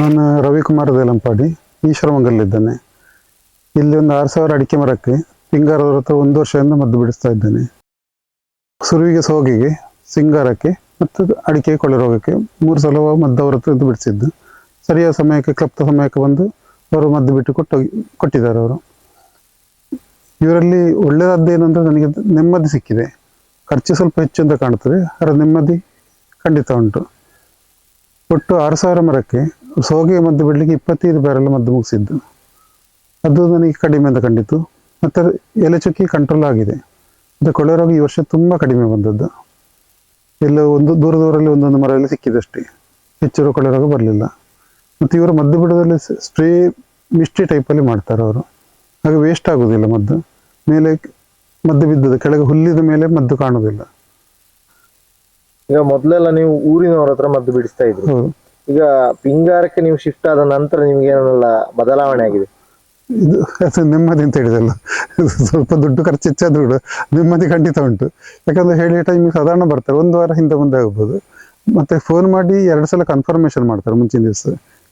ನಾನು ರವಿಕುಮಾರ್ ದೇಲಂಪಾಡಿ ಈಶ್ವರಮಂಗಲಿದ್ದೇನೆ ಇಲ್ಲಿ ಒಂದು ಆರು ಸಾವಿರ ಅಡಿಕೆ ಮರಕ್ಕೆ ಪಿಂಗಾರದ ಹತ್ರ ಒಂದು ವರ್ಷದಿಂದ ಮದ್ದು ಬಿಡಿಸ್ತಾ ಇದ್ದೇನೆ. ಸುರುವಿಗೆ, ಸೋಗಿಗೆ, ಸಿಂಗಾರಕ್ಕೆ ಮತ್ತು ಅಡಿಕೆ, ಕೊಳೆ ರೋಗಕ್ಕೆ ಮೂರು ಸಲ ಮದ್ದು ಅವ್ರ ಹತ್ರ ಇದ್ದು ಬಿಡಿಸಿದ್ದು. ಸರಿಯಾದ ಸಮಯಕ್ಕೆ, ಕ್ಲಪ್ತ ಸಮಯಕ್ಕೆ ಬಂದು ಅವರು ಮದ್ದು ಬಿಟ್ಟು ಕೊಟ್ಟು ಕೊಟ್ಟಿದ್ದಾರೆ ಅವರು. ಇವರಲ್ಲಿ ಒಳ್ಳೆಯದಾದ್ದೇನೆಂದರೆ ನನಗೆ ನೆಮ್ಮದಿ ಸಿಕ್ಕಿದೆ. ಖರ್ಚು ಸ್ವಲ್ಪ ಹೆಚ್ಚು ಅಂತ ಕಾಣ್ತದೆ ಅದರ ನೆಮ್ಮದಿ ಖಂಡಿತ ಉಂಟು. ಒಟ್ಟು ಆರು ಸಾವಿರ ಮರಕ್ಕೆ ಸೋಗೆ ಮದ್ದು ಬಿಡಲಿಕ್ಕೆ ಇಪ್ಪತ್ತೈದು ಬ್ಯಾರೆಲ್ಲ ಮದ್ದು ಮುಗಿಸಿದ್ದು. ಅದು ನನಗೆ ಕಡಿಮೆ ಅಂತ ಕಂಡಿತು ಮತ್ತು ಎಲೆ ಚುಕ್ಕಿ ಕಂಟ್ರೋಲ್ ಆಗಿದೆ. ಮತ್ತು ಕೊಳೆ ರೋಗ ಈ ವರ್ಷ ತುಂಬ ಕಡಿಮೆ ಬಂದದ್ದು. ಎಲ್ಲ ಒಂದು ದೂರ ದೂರಲ್ಲಿ ಒಂದೊಂದು ಮರ ಎಲ್ಲ ಸಿಕ್ಕಿದಷ್ಟೇ. ಹೆಚ್ಚು ಕೊಳೆ ರೋಗ ಬರಲಿಲ್ಲ. ಮತ್ತು ಇವರು ಮದ್ದು ಬಿಡೋದ್ರಲ್ಲಿ ಸ್ಪ್ರೇ ಮಿಸ್ಟಿ ಟೈಪಲ್ಲಿ ಮಾಡ್ತಾರೆ ಅವರು. ಹಾಗೆ ವೇಸ್ಟ್ ಆಗೋದಿಲ್ಲ ಮದ್ದು. ಮೇಲೆ ಮದ್ದು ಬಿದ್ದದ್ದು ಕೆಳಗೆ ಹುಲ್ಲಿದ ಮೇಲೆ ಮದ್ದು ಕಾಣೋದಿಲ್ಲ. ಈಗ ಮೊದಲೆಲ್ಲ ನೀವು ಊರಿನವರ ಹತ್ರ ಮದ್ದು ಬಿಡಿಸ್ತಾ ಇದ್ರಿ. ಈಗ ಪಿಂಗಾರಕ್ಕೆ ನೀವು ಶಿಫ್ಟ್ ಆದ ನಂತರ ನಿಮ್ಗೆ ಏನೆಲ್ಲ ಬದಲಾವಣೆ ಆಗಿದೆ? ಇದು ಅದು ನೆಮ್ಮದಿ ಅಂತ ಹೇಳಿದಲ್ಲ. ಸ್ವಲ್ಪ ದುಡ್ಡು ಖರ್ಚು ಹೆಚ್ಚಾದ್ರು ಕೂಡ ನೆಮ್ಮದಿ ಖಂಡಿತ ಉಂಟು. ಯಾಕಂದ್ರೆ ಹೇಳಿದ ಟೈಮಿಗೆ ಸಾಧಾರಣ ಬರ್ತಾರೆ, ಒಂದು ವಾರ ಹಿಂದೆ ಮುಂದೆ ಆಗ್ಬೋದು. ಮತ್ತೆ ಫೋನ್ ಮಾಡಿ ಎರಡು ಸಲ ಕನ್ಫರ್ಮೇಶನ್ ಮಾಡ್ತಾರೆ ಮುಂಚಿನ ದಿವಸ.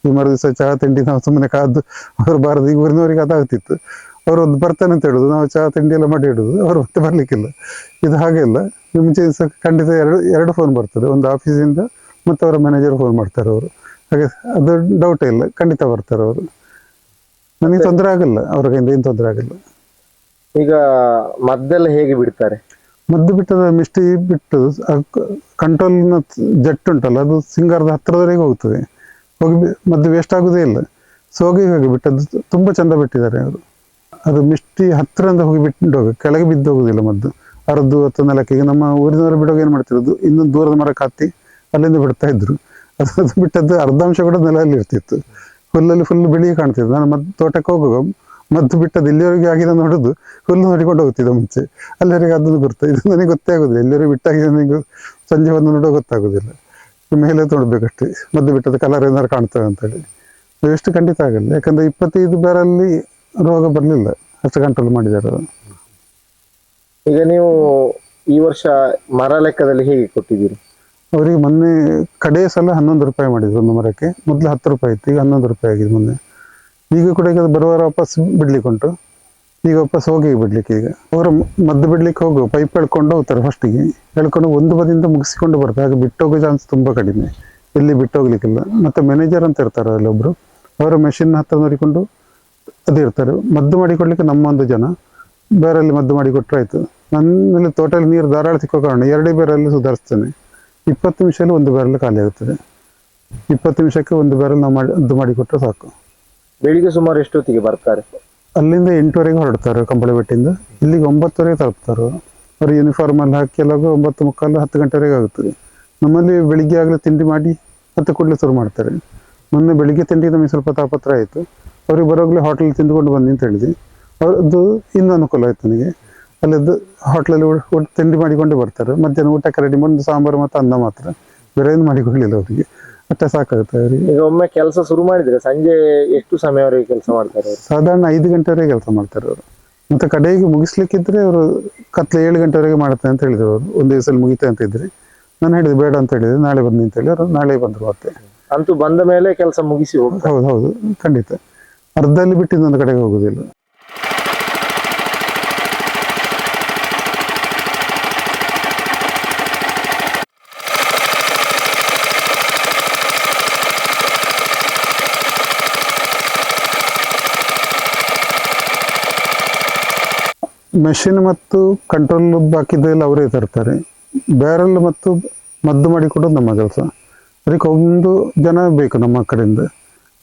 ಈ ಮರು ದಿವಸ ಚಹಾ ತಿಂಡಿ ನಾವು ಸುಮ್ಮನೆ ಕಾದು ಅವ್ರು ಬಾರದು, ಈಗ ಊರಿನವರಿಗೆ ಅದಾಗ್ತಿತ್ತು. ಅವ್ರು ಒಂದು ಬರ್ತಾನೆ ಅಂತ ಹೇಳುದು, ನಾವು ಚಹಾ ತಿಂಡಿ ಎಲ್ಲ ಮಾಡಿ ಇಡುದು, ಅವ್ರು ಮತ್ತೆ ಬರ್ಲಿಕ್ಕಿಲ್ಲ. ಇದು ಹಾಗೆ ಇಲ್ಲ ಈ ಮುಂಚಿನ ದಿವಸ ಖಂಡಿತ ಎರಡು ಎರಡು ಫೋನ್ ಬರ್ತದೆ. ಒಂದು ಆಫೀಸಿಂದ ಮತ್ತು ಅವರ ಮ್ಯಾನೇಜರ್ ಫೋನ್ ಮಾಡ್ತಾರೆ ಅವರು. ಹಾಗೆ ಅದು ಡೌಟೇ ಇಲ್ಲ ಖಂಡಿತ ಬರ್ತಾರೆ ಅವರು. ನನಗೆ ತೊಂದರೆ ಆಗಲ್ಲ ಅವ್ರ ಕೈಯಿಂದ ಏನು ತೊಂದರೆ ಆಗಲ್ಲ. ಈಗ ಮದ್ದೆಲ್ಲ ಹೇಗೆ ಬಿಡ್ತಾರೆ? ಮದ್ದು ಬಿಟ್ಟದ ಮಿಸ್ಟಿ ಬಿಟ್ಟು ಕಂಟ್ರೋಲ್ನ ಜಟ್ ಉಂಟಲ್ಲ ಅದು ಸಿಂಗಾರದ ಹತ್ತಿರದವರೆಗೆ ಹೋಗ್ತದೆ. ಹೋಗಿ ಮದ್ದು ವೇಸ್ಟ್ ಆಗೋದೇ ಇಲ್ಲ. ಸೋಗಿ ಹೋಗಿ ಬಿಟ್ಟದ್ದು ತುಂಬ ಚಂದ ಬಿಟ್ಟಿದ್ದಾರೆ ಅವರು. ಅದು ಮಿಸ್ಟಿ ಹತ್ತಿರದಿಂದ ಹೋಗಿ ಬಿಟ್ಟು ಹೋಗಿ ಕೆಳಗೆ ಬಿದ್ದು ಹೋಗೋದಿಲ್ಲ ಮದ್ದು. ಅರ್ದು ಅಥವಾ ನೆಲಕ್ಕೆ ಈಗ ನಮ್ಮ ಊರಿನವರು ಬಿಡೋಗಿ ಏನು ಮಾಡ್ತಿರೋದು ಇನ್ನೊಂದು ದೂರದ ಮರಕ್ಕೆ ಕಾತಿ ಅಲ್ಲಿಂದ ಬಿಡ್ತಾ ಇದ್ರು. ಅದು ಬಿಟ್ಟದ್ದು ಅರ್ಧಾಂಶ ಕೂಡ ನೆಲದಲ್ಲಿ ಇರ್ತಿತ್ತು. ಹುಲ್ಲಲ್ಲಿ ಫುಲ್ ಬಿಳಿ ಕಾಣ್ತಿತ್ತು. ನಾನು ಮದ್ದು ತೋಟಕ್ಕೆ ಹೋಗುವ ಮದ್ದು ಬಿಟ್ಟದ್ದು ಇಲ್ಲಿವರೆಗೆ ಆಗಿದೆ ನೋಡುದು ಹುಲ್ಲು ನೋಡಿಕೊಂಡು ಹೋಗ್ತಿದ್ದೆ ಮುಂಚೆ. ಅಲ್ಲಿವರೆಗೆ ಅದನ್ನು ಗೊತ್ತಾ ಇದು ನನಗೆ ಗೊತ್ತೇ ಆಗೋದಿಲ್ಲ. ಎಲ್ಲರೂ ಬಿಟ್ಟಾಗಿದೆ ನನಗೆ ಸಂಜೆ ಬಂದು ನೋಡೋ ಗೊತ್ತಾಗೋದಿಲ್ಲ. ಮೇಲೆ ನೋಡ್ಬೇಕಷ್ಟೇ ಮದ್ದು ಬಿಟ್ಟದ್ದು ಕಲರ್ ಏನಾದ್ರು ಕಾಣ್ತವೆ ಅಂತೇಳಿ ಎಷ್ಟು ಖಂಡಿತ ಆಗಲ್ಲ. ಯಾಕಂದ್ರೆ ಇಪ್ಪತ್ತೈದು ಬೇರಲ್ಲಿ ರೋಗ ಬರಲಿಲ್ಲ. ಅಷ್ಟು ಕಂಟ್ರೋಲ್ ಮಾಡಿದ್ದಾರೆ ಈಗ ನೀವು ಈ ವರ್ಷ ಮರ ಲೆಕ್ಕದಲ್ಲಿ ಹೇಗೆ ಕೊಟ್ಟಿದ್ದೀರಿ? ಅವರಿಗೆ ಮೊನ್ನೆ ಕಡೆ ಸಲ ಹನ್ನೊಂದು ರೂಪಾಯಿ ಮಾಡಿದ್ರು ಒಂದು ಮರಕ್ಕೆ. ಮೊದಲು ಹತ್ತು ರೂಪಾಯಿ ಇತ್ತು, ಈಗ ಹನ್ನೊಂದು ರೂಪಾಯಿ ಆಗಿದೆ ಮೊನ್ನೆ. ಈಗ ಕೂಡ ಈಗ ಬರುವಾರ ವಾಪಸ್ ಬಿಡ್ಲಿಕ್ಕೆ ಉಂಟು. ಈಗ ವಾಪಸ್ ಹೋಗಿ ಬಿಡ್ಲಿಕ್ಕೆ ಈಗ. ಅವರು ಮದ್ದು ಬಿಡ್ಲಿಕ್ಕೆ ಹೋಗು ಪೈಪ್ ಹೇಳ್ಕೊಂಡು ಹೋಗ್ತಾರೆ ಫಸ್ಟಿಗೆ ಹೇಳ್ಕೊಂಡು ಒಂದು ಬದಿಯಿಂದ ಮುಗಿಸಿಕೊಂಡು ಬರ್ತಾರೆ. ಹಾಗೆ ಬಿಟ್ಟೋಗೋ ಚಾನ್ಸ್ ತುಂಬ ಕಡಿಮೆ. ಎಲ್ಲಿ ಬಿಟ್ಟು ಹೋಗ್ಲಿಕ್ಕಿಲ್ಲ. ಮತ್ತೆ ಮ್ಯಾನೇಜರ್ ಅಂತ ಇರ್ತಾರೆ ಅಲ್ಲೊಬ್ರು ಅವರ ಮೆಷಿನ್ ಹತ್ತಿರ ನೋಡಿಕೊಂಡು ಅದು ಇರ್ತಾರೆ. ಮದ್ದು ಮಾಡಿಕೊಡ್ಲಿಕ್ಕೆ ನಮ್ಮ ಒಂದು ಜನ. ಬೇರಲ್ಲಿ ಮದ್ದು ಮಾಡಿ ಕೊಟ್ಟರೆ ಆಯ್ತು ನನ್ನಲ್ಲಿ ತೋಟಲ್ಲಿ ನೀರು ಧಾರಾಳ ಸಿಕ್ಕೋ ಕಾರಣ ಎರಡೇ ಬೇರಲ್ಲಿ ಸುಧಾರಿಸ್ತೇನೆ. ಇಪ್ಪತ್ತು ನಿಮಿಷದಲ್ಲಿ ಒಂದು ಬ್ಯಾರಲ್ ಖಾಲಿ ಆಗುತ್ತದೆ. ಇಪ್ಪತ್ತು ನಿಮಿಷಕ್ಕೆ ಒಂದು ಬ್ಯಾರಲ್ ನಾವು ಮಾಡಿ ಇದು ಮಾಡಿಕೊಟ್ರೆ ಸಾಕು. ಬೆಳಿಗ್ಗೆ ಸುಮಾರು ಎಷ್ಟೊತ್ತಿಗೆ ಬರ್ತಾರೆ? ಅಲ್ಲಿಂದ ಎಂಟುವರೆಗೆ ಹೊರಡ್ತಾರೆ ಕಂಬಳಬೆಟ್ಟಿಂದ ಇಲ್ಲಿಗೆ ಒಂಬತ್ತುವರೆಗೆ ತಲುಪ್ತಾರೆ. ಅವರು. ಯೂನಿಫಾರ್ಮ್ ಅಲ್ಲಿ ಹಾಕಿ ಎಲ್ಲಾಗ ಒಂಬತ್ತು ಮುಕ್ಕಾಲು ಹತ್ತು ಗಂಟೆವರೆಗೆ ಆಗುತ್ತದೆ. ನಮ್ಮಲ್ಲಿ ಬೆಳಿಗ್ಗೆ ಆಗಲೇ ತಿಂಡಿ ಮಾಡಿ ಮತ್ತೆ ಕೂಡಲೇ ಶುರು ಮಾಡ್ತಾರೆ. ಮೊನ್ನೆ ಬೆಳಿಗ್ಗೆ ತಿಂಡಿ ನಮಗೆ ಸ್ವಲ್ಪ ತಾಪತ್ರ ಆಯಿತು. ಅವ್ರಿಗೆ ಬರೋಗ್ಲೇ ಹೋಟೆಲ್ ತಿಂದುಕೊಂಡು ಬನ್ನಿ ಅಂತ ಹೇಳಿದ್ವಿ ಅವ್ರದ್ದು ಇನ್ನೂ ಅನುಕೂಲ ಆಯ್ತು ನನಗೆ. ಅಲ್ಲಿದ್ದು ಹೋಟ್ಲಲ್ಲಿ ತಿಂಡಿ ಮಾಡಿಕೊಂಡೇ ಬರ್ತಾರೆ. ಮಧ್ಯಾಹ್ನ ಊಟಕ್ಕೆ ರೆಡಿ ಮಾಡಿ ಸಾಂಬಾರು ಮತ್ತು ಅನ್ನ ಮಾತ್ರ. ಬೇರೆ ಏನು ಮಾಡಿಕೊಳ್ಳಿಲ್ಲ ಅವರಿಗೆ. ಅಷ್ಟೇ ಸಾಕಾಗುತ್ತೆ ಅವರಿಗೆ. ಈಗ ಒಮ್ಮೆ ಕೆಲಸ ಶುರು ಮಾಡಿದ್ರೆ ಸಂಜೆ ಎಷ್ಟು ಸಮಯವರೆಗೆ ಕೆಲಸ ಮಾಡ್ತಾರೆ ಅವರು? ಸಾಧಾರಣ ಐದು ಗಂಟೆವರೆಗೆ ಕೆಲಸ ಮಾಡ್ತಾರೆ ಅವರು. ಮತ್ತೆ ಕಡೆಗೆ ಮುಗಿಸ್ಲಿಕ್ಕಿದ್ರೆ ಅವರು ಕತ್ಲೆ ಏಳು ಗಂಟೆವರೆಗೆ ಮಾಡ್ತೇನೆ ಅಂತ ಹೇಳಿದ್ರು ಅವರು. ಒಂದು ದಿವಸದಲ್ಲಿ ಮುಗಿತೆ ಅಂತ ಇದ್ರೆ. ನಾನು ಹೇಳಿದೆ ಬೇಡ ಅಂತ ಹೇಳಿದೆ ನಾಳೆ ಬಂದು ಅಂತ ಹೇಳಿ ಅವರು ನಾಳೆ ಬಂದರು ಮತ್ತೆ. ಅಂತೂ ಬಂದ ಮೇಲೆ ಕೆಲಸ ಮುಗಿಸಿ ಹೋಗ್ತಾರೆ. ಹೌದು ಹೌದು. ಖಂಡಿತ. ಅರ್ಧದಲ್ಲಿ ಬಿಟ್ಟಿದ್ದು ನನ್ನ ಕಡೆಗೆ ಹೋಗುದಿಲ್ಲ. ಮೆಷಿನ್ ಮತ್ತು ಕಂಟ್ರೋಲ್ ಬಾಕಿದ್ದೆಲ್ಲ ಅವರೇ ತರ್ತಾರೆ. ಬ್ಯಾರಲ್ ಮತ್ತು ಮದ್ದು ಮಾಡಿ ಕೊಡೋದು ನಮ್ಮ ಕೆಲಸ. ಅದಕ್ಕೆ ಒಂದು ಜನ ಬೇಕು ನಮ್ಮ ಕಡೆಯಿಂದ.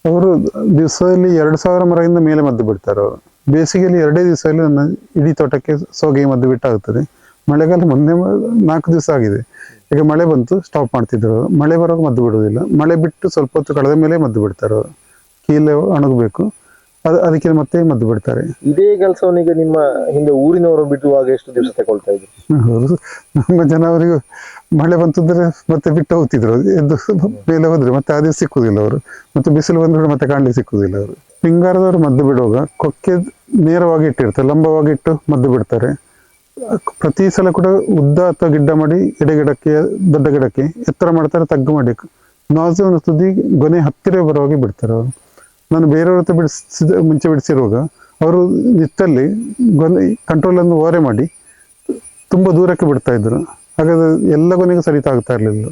ಅವರು ದಿವಸದಲ್ಲಿ ಎರಡು ಸಾವಿರ ಮರದಿಂದ ಮೇಲೆ ಮದ್ದು ಬಿಡ್ತಾರೆ ಅವರು. ಬೇಸಿಗೆಯಲ್ಲಿ ಎರಡೇ ದಿವಸದಲ್ಲಿ ನನ್ನ ಇಡೀ ತೋಟಕ್ಕೆ ಸೋಗೆ ಮದ್ದು ಬಿಟ್ಟಾಗುತ್ತದೆ. ಮಳೆಗಾಲ ಮೊನ್ನೆ ನಾಲ್ಕು ದಿವಸ ಆಗಿದೆ. ಈಗ ಮಳೆ ಬಂತು ಸ್ಟಾಪ್ ಮಾಡ್ತಿದ್ರು. ಮಳೆ ಬರೋ ಮದ್ದು ಬಿಡೋದಿಲ್ಲ ಮಳೆ ಬಿಟ್ಟು ಸ್ವಲ್ಪ ಹೊತ್ತು ಕಳೆದ ಮೇಲೆ ಮದ್ದು ಬಿಡ್ತಾರೆ ಅವರು. ಕೀಲೆ ಒಣಗಬೇಕು ಅದು ಅದಕ್ಕೆ ಮತ್ತೆ ಮದ್ದು ಬಿಡ್ತಾರೆ. ಇದೇ ಕೆಲಸವನ್ನೀಗ ನಿಮ್ಮ ಹಿಂದೆ ಊರಿನವರು ಬಿಡುವಾಗ ಎಷ್ಟು ದಿವಸ ತಗೊಳ್ತಾ ಇದ್ರು? ಹೌದು. ನಮ್ಮ ಜನ ಅವರಿಗೂ ಮಳೆ ಬಂತಂದ್ರೆ ಮತ್ತೆ ಬಿಟ್ಟು ಹೋಗ್ತಿದ್ರು. ಎದ್ದು ಮೇಲೆ ಹೋದ್ರೆ ಮತ್ತೆ ಅದೇ ಸಿಕ್ಕುದಿಲ್ಲ ಅವರು. ಮತ್ತೆ ಬಿಸಿಲು ಬಂದ್ರೆ ಮತ್ತೆ ಕಾಣ್ಲಿಕ್ಕೆ ಸಿಕ್ಕುದಿಲ್ಲ ಅವರು. ಪಿಂಗಾರದವರು ಮದ್ದು ಬಿಡುವಾಗ ಕೊಕ್ಕೆ ನೇರವಾಗಿ ಇಟ್ಟಿರ್ತಾರೆ. ಲಂಬವಾಗಿ ಇಟ್ಟು ಮದ್ದು ಬಿಡ್ತಾರೆ. ಪ್ರತಿ ಸಲ ಕೂಡ ಉದ್ದ ಅಥವಾ ಗಿಡ್ಡ ಮಾಡಿ ಎಡೆ ಗಿಡಕ್ಕೆ ದೊಡ್ಡ ಗಿಡಕ್ಕೆ ಎತ್ತರ ಮಾಡ್ತಾರೆ ತಗ್ಗು ಮಾಡಿ. ನಾಜು ತುದಿ ಗೊನೆ ಹತ್ತಿರ ಬರುವಾಗೆ ಬಿಡ್ತಾರೆ ಅವರು. ನಾನು ಬೇರೆಯವ್ರ ಹತ್ರ ಬಿಡಿಸಿದ ಮುಂಚೆ ಬಿಡಿಸಿರುವಾಗ ಅವರು ನಿತ್ತಲ್ಲಿ ಗೊನೆ ಕಂಟ್ರೋಲನ್ನು ಓರೆ ಮಾಡಿ ತುಂಬ ದೂರಕ್ಕೆ ಬಿಡ್ತಾ ಇದ್ದರು ಹಾಗಾದ್ರೆ ಎಲ್ಲ ಕೊನೆಗೂ ಸರಿತಾಗ್ತಾ ಇರಲಿಲ್ಲ.